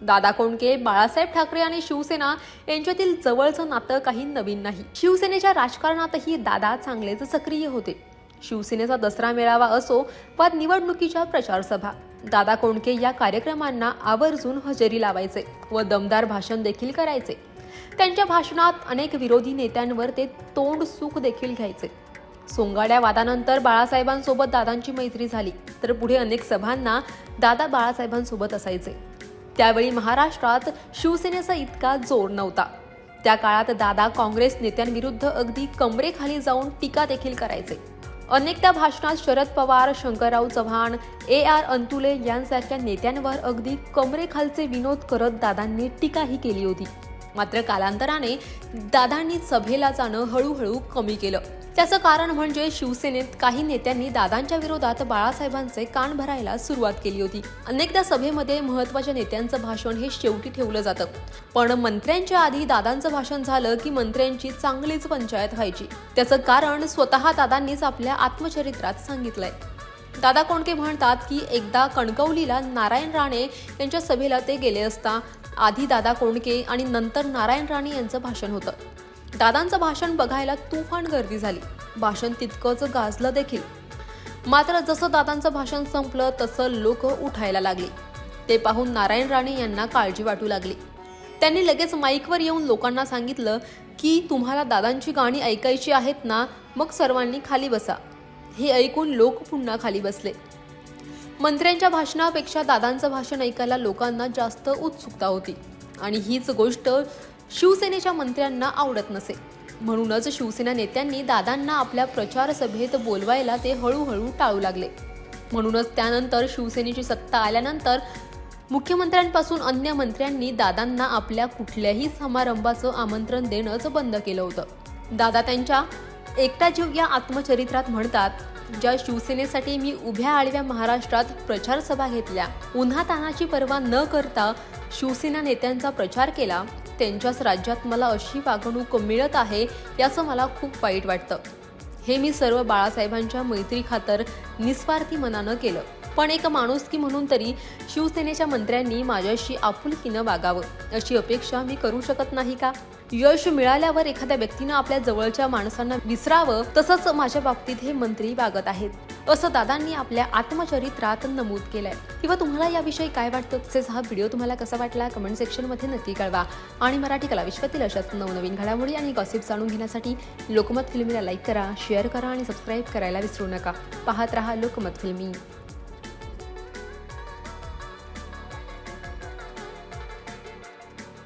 दादा कोंडके बाळासाहेब ठाकरे आणि शिवसेना यांच्यातील जवळचं नातं काही नवीन नाही. शिवसेनेच्या राजकारणातही दादा चांगलेच सक्रिय होते. शिवसेनेचा दसरा मेळावा असो वा निवडणुकीच्या प्रचारसभा दादा कोंडके या कार्यक्रमांना आवर्जून हजेरी लावायचे व दमदार भाषण देखील करायचे. त्यांच्या भाषणात अनेक विरोधी नेत्यांवर ते तोंड सुख देखील घ्यायचे. सोंगाड्या वादानंतर बाळासाहेबांसोबत दादांची मैत्री झाली तर पुढे अनेक सभांना दादा बाळासाहेबांसोबत असायचे. त्यावेळी महाराष्ट्रात शिवसेनेचा इतका जोर नव्हता. त्या काळात दादा काँग्रेस नेत्यांविरुद्ध अगदी कमरेखाली जाऊन टीका देखील करायचे. अनेकदा भाषणात शरद पवार शंकरराव चव्हाण ए आर अंतुले यांसारख्या नेत्यांवर अगदी कमरेखालचे विनोद करत दादांनी टीकाही केली होती. मात्र कालांतराने दादांनी सभेला जाणं हळूहळू कमी केलं. त्याचं कारण म्हणजे शिवसेनेत काही नेत्यांनी दादांच्या विरोधात बाळासाहेबांचे कान भरायला सुरुवात केली होती. अनेकदा सभेमध्ये महत्त्वाच्या नेत्यांचं भाषण हे शेवटी ठेवलं जातं. पण मंत्र्यांच्या आधी दादांचं भाषण झालं की मंत्र्यांची चांगलीच पंचायत व्हायची. त्याचं कारण स्वतः दादांनीच आपल्या आत्मचरित्रात सांगितलंय. दादा कोंडके म्हणतात की एकदा कणकवलीला नारायण राणे यांच्या सभेला ते गेले असता आधी दादा कोंडके आणि नंतर नारायण राणे यांचं भाषण होतं. दादांचं भाषण बघायला तुफान गर्दी झाली. भाषण तितकंच गाजलं देखील. मात्र जसं दादांचं भाषण संपलं तसं लोक उठायला लागली. ते पाहून नारायण राणे यांना काळजी वाटू लागली. त्यांनी लगेच माईकवर येऊन लोकांना सांगितलं की तुम्हाला दादांची गाणी ऐकायची आहेत ना? मग सर्वांनी खाली बसा. हे ऐकून लोक पुन्हा खाली बसले. मंत्र्यांच्या भाषणापेक्षा दादांचं भाषण ऐकायला लोकांना जास्त उत्सुकता होती. आणि हीच गोष्ट शिवसेनेच्या मंत्र्यांना आवडत नसे. म्हणूनच शिवसेना नेत्यांनी दादांना आपल्या प्रचार सभेत बोलवायला ते हळूहळू टाळू लागले. म्हणूनच त्यानंतर शिवसेनेची सत्ता आल्यानंतर मुख्यमंत्र्यांपासून अन्य मंत्र्यांनी दादांना आपल्या कुठल्याही समारंभाचं आमंत्रण देणंच बंद केलं होतं. दादा त्यांच्या एकटा जीव या आत्मचरित्रात म्हणतात ज्या शिवसेनेसाठी मी उभ्या आडव्या महाराष्ट्रात प्रचार सभा घेतल्या उन्हा तानाची पर्वा न करता शिवसेना नेत्यांचा प्रचार केला त्यांच्याच राज्यात मला अशी वागणूक मिळत आहे याचं मला खूप वाईट वाटतं. हे मी सर्व बाळासाहेबांच्या मैत्री खातर निस्वार्थी मनानं केलं. पण एक माणुसकी म्हणून तरी शिवसेनेच्या मंत्र्यांनी माझ्याशी आपुलकीनं वागावं अशी अपेक्षा मी करू शकत नाही का? यश मिळाल्यावर एखाद्या व्यक्तीनं आपल्या जवळच्या माणसांना विसरावं तसंच माझ्या बाबतीत हे मंत्री वागत आहेत असं दादांनी आपल्या आत्मचरित्रात नमूद केलंय. किंवा तुम्हाला याविषयी काय वाटतं? तसेच हा व्हिडिओ तुम्हाला कसा वाटला? कमेंट सेक्शनमध्ये नक्की कळवा. आणि मराठी कला विश्वातील अशाच नवनवीन घडामोडी आणि गॉसिप जाणून घेण्यासाठी लोकमत फिल्मीला लाईक करा शेअर करा आणि सबस्क्राईब करायला विसरू नका. पाहत रहा लोकमत फिल्मी.